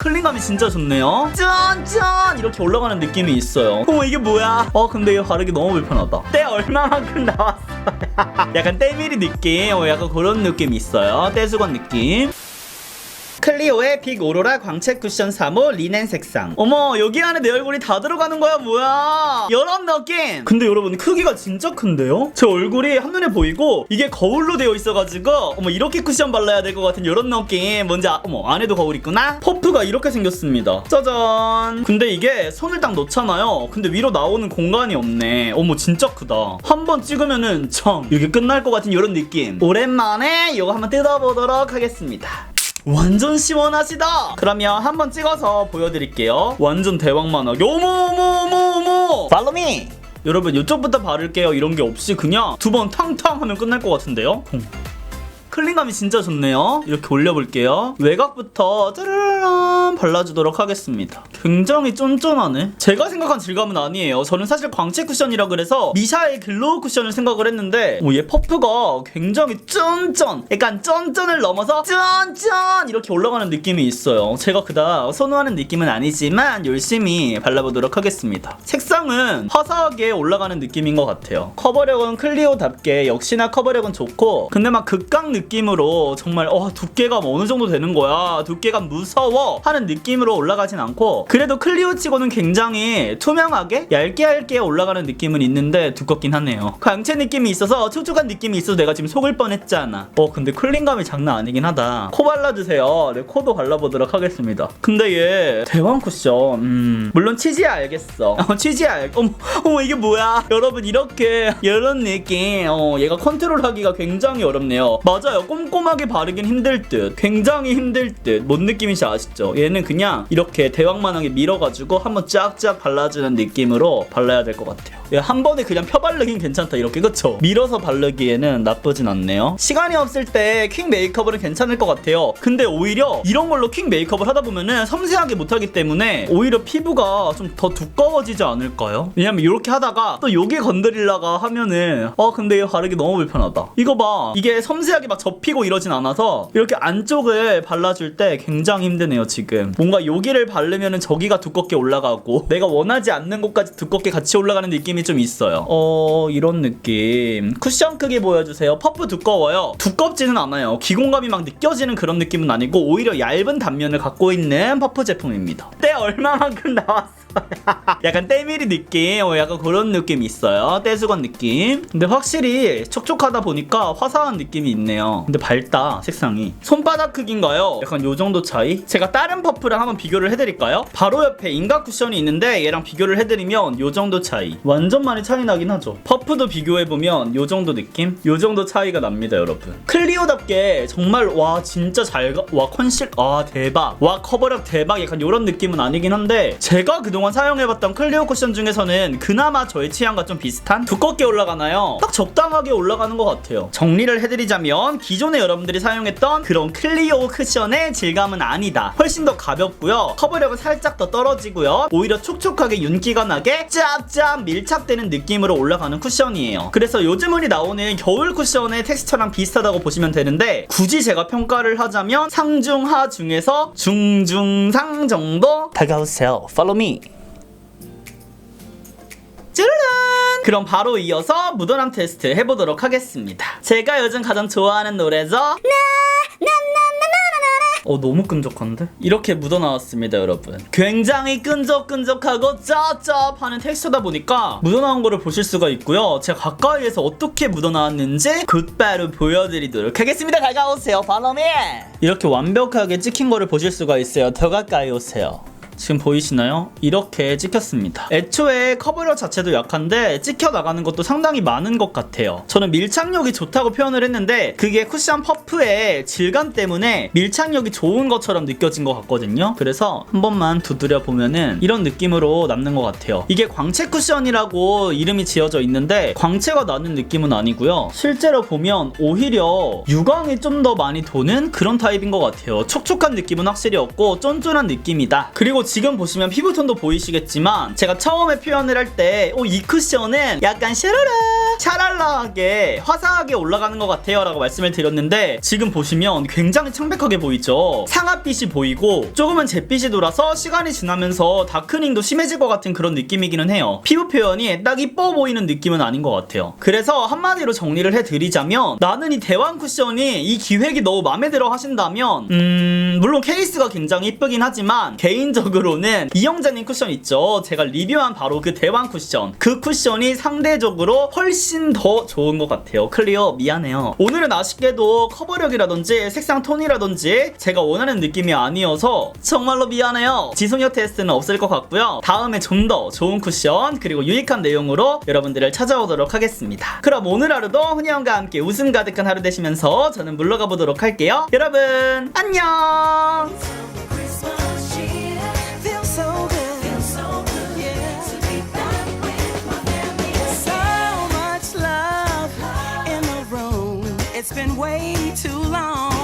클린감이 진짜 좋네요. 짠짠 이렇게 올라가는 느낌이 있어요. 어머 이게 뭐야? 어 근데 이거 바르기 너무 불편하다. 때 얼마만큼 나왔어요? 약간 때밀이 느낌, 어, 약간 그런 느낌이 있어요. 떼수건 느낌. 클리오의 빅 오로라 광채 쿠션 3호 리넨 색상. 어머 여기 안에 내 얼굴이 다 들어가는 거야 뭐야? 이런 느낌. 근데 여러분 크기가 진짜 큰데요? 제 얼굴이 한눈에 보이고 이게 거울로 되어 있어가지고 어머 이렇게 쿠션 발라야 될 것 같은 이런 느낌. 뭔지 아, 어머 안에도 거울 있구나. 퍼프가 이렇게 생겼습니다. 짜잔. 근데 이게 손을 딱 넣잖아요. 근데 위로 나오는 공간이 없네. 어머 진짜 크다. 한 번 찍으면은 청 이게 끝날 것 같은 이런 느낌. 오랜만에 이거 한번 뜯어보도록 하겠습니다. 완전 시원하시다. 그러면 한번 찍어서 보여드릴게요. 완전 어머 어머. Follow me. 여러분 이쪽부터 바를게요. 이런 게 없이 그냥 두 번 탕탕 하면 끝날 것 같은데요. 콩. 클린감이 진짜 좋네요. 이렇게 올려볼게요. 외곽부터 짜라란 발라주도록 하겠습니다. 굉장히 쫀쫀하네. 제가 생각한 질감은 아니에요. 저는 사실 광채 쿠션이라 그래서 미샤의 글로우 쿠션을 생각을 했는데 오, 얘 퍼프가 굉장히 쫀쫀 약간 쫀쫀을 넘어서 쫀쫀 이렇게 올라가는 느낌이 있어요. 제가 그닥 선호하는 느낌은 아니지만 열심히 발라보도록 하겠습니다. 색상은 화사하게 올라가는 느낌인 것 같아요. 커버력은 클리오답게 역시나 커버력은 좋고 근데 막 극강 느낌 으로 정말 어 두께가 어느 정도 되는 거야? 두께가 무서워? 하는 느낌으로 올라가진 않고 그래도 클리오 치고는 굉장히 투명하게 얇게 얇게 올라가는 느낌은 있는데 두껍긴 하네요. 광채 느낌이 있어서 촉촉한 느낌이 있어서 내가 지금 속을 뻔했잖아. 어 근데 쿨링감이 장난 아니긴 하다. 코 발라주세요. 네 코도 발라보도록 하겠습니다. 근데 얘 대왕 쿠션 음 물론 치즈야 알겠어. 어, 치즈야 알 어머 어머 이게 뭐야? 여러분 이렇게 이런 느낌 어 얘가 컨트롤하기가 굉장히 어렵네요. 맞아 요. 꼼꼼하게 바르긴 힘들 듯 굉장히 힘들 듯 뭔 느낌인지 아시죠? 얘는 그냥 이렇게 대왕만하게 밀어가지고 한번 쫙쫙 발라주는 느낌으로 발라야 될 것 같아요. 얘한 번에 그냥 펴바르긴 괜찮다 이렇게 그쵸? 밀어서 바르기에는 나쁘진 않네요. 시간이 없을 때 퀵 메이크업은 괜찮을 것 같아요. 근데 오히려 이런 걸로 퀵 메이크업을 하다 보면은 섬세하게 못하기 때문에 오히려 피부가 좀 더 두꺼워지지 않을까요? 왜냐면 이렇게 하다가 또 여기 건드리려가 하면은 어 근데 이거 바르기 너무 불편하다. 이거 봐. 이게 섬세하게 막 접히고 이러진 않아서 이렇게 안쪽을 발라줄 때 굉장히 힘드네요 지금. 뭔가 여기를 바르면은 저기가 두껍게 올라가고 내가 원하지 않는 곳까지 두껍게 같이 올라가는 느낌이 좀 있어요. 어 이런 느낌. 쿠션 크기 보여주세요. 퍼프 두꺼워요. 두껍지는 않아요. 기공감이 막 느껴지는 그런 느낌은 아니고 오히려 얇은 단면을 갖고 있는 퍼프 제품입니다. 때 얼마만큼 나왔어 약간 때밀이 느낌. 어, 약간 그런 느낌이 있어요. 떼수건 느낌. 근데 확실히 촉촉하다 보니까 화사한 느낌이 있네 요 근데 밝다 색상이 손바닥 크기인가요? 약간 요 정도 차이? 제가 다른 퍼프랑 한번 비교를 해드릴까요? 바로 옆에 인각 쿠션이 있는데 얘랑 비교를 해드리면 요 정도 차이 완전 많이 차이 나긴 하죠 퍼프도 비교해보면 요 정도 느낌? 요 정도 차이가 납니다 여러분 클리오답게 정말 와 진짜 잘와 컨실 아 대박 와 커버력 대박 약간 요런 느낌은 아니긴 한데 제가 그동안 사용해봤던 클리오 쿠션 중에서는 그나마 저의 취향과 좀 비슷한 두껍게 올라가나요? 딱 적당하게 올라가는 것 같아요 정리를 해드리자면 기존에 여러분들이 사용했던 그런 클리오 쿠션의 질감은 아니다. 훨씬 더 가볍고요. 커버력은 살짝 더 떨어지고요. 오히려 촉촉하게 윤기가 나게 짭짭 밀착되는 느낌으로 올라가는 쿠션이에요. 그래서 요즘 우리 나오는 겨울 쿠션의 텍스처랑 비슷하다고 보시면 되는데 굳이 제가 평가를 하자면 상중하 중에서 중중상 정도? 다가오세요. Me 그럼 바로 이어서 묻어남 테스트 해보도록 하겠습니다. 제가 요즘 가장 좋아하는 노래죠. 어 너무 끈적한데? 이렇게 묻어나왔습니다 여러분. 굉장히 끈적끈적하고 짭짭하는 텍스처다 보니까 묻어나온 거를 보실 수가 있고요. 제가 가까이에서 어떻게 묻어나왔는지 곧바로 보여드리도록 하겠습니다. 가까오세요 바로미 이렇게 완벽하게 찍힌 거를 보실 수가 있어요. 더 가까이 오세요 지금 보이시나요? 이렇게 찍혔습니다. 애초에 커버력 자체도 약한데 찍혀 나가는 것도 상당히 많은 것 같아요. 저는 밀착력이 좋다고 표현을 했는데 그게 쿠션 퍼프의 질감 때문에 밀착력이 좋은 것처럼 느껴진 것 같거든요. 그래서 한 번만 두드려 보면은 이런 느낌으로 남는 것 같아요. 이게 광채 쿠션이라고 이름이 지어져 있는데 광채가 나는 느낌은 아니고요. 실제로 보면 오히려 유광이 좀 더 많이 도는 그런 타입인 것 같아요. 촉촉한 느낌은 확실히 없고 쫀쫀한 느낌이다. 그리고 지금 보시면 피부톤도 보이시겠지만 제가 처음에 표현을 할 때 이 쿠션은 약간 샤라라 샤랄라하게 화사하게 올라가는 것 같아요 라고 말씀을 드렸는데 지금 보시면 굉장히 창백하게 보이죠? 상아빛이 보이고 조금은 잿빛이 돌아서 시간이 지나면서 다크닝도 심해질 것 같은 그런 느낌이기는 해요. 피부 표현이 딱 이뻐 보이는 느낌은 아닌 것 같아요. 그래서 한마디로 정리를 해드리자면 나는 이 대왕 쿠션이 이 기획이 너무 마음에 들어 하신다면 음 물론 케이스가 굉장히 이쁘긴 하지만 개인적으로는 이영자님 쿠션 있죠? 제가 리뷰한 바로 그 대왕 쿠션. 그 쿠션이 상대적으로 훨씬 더 좋은 것 같아요. 클리어 미안해요. 오늘은 아쉽게도 커버력이라든지 색상 톤이라든지 제가 원하는 느낌이 아니어서 정말로 미안해요. 지속력 테스트는 없을 것 같고요. 다음에 좀 더 좋은 쿠션 그리고 유익한 내용으로 여러분들을 찾아오도록 하겠습니다. 그럼 오늘 하루도 훈이형과 함께 웃음 가득한 하루 되시면서 저는 물러가 보도록 할게요. 여러분 안녕 It's been way too long.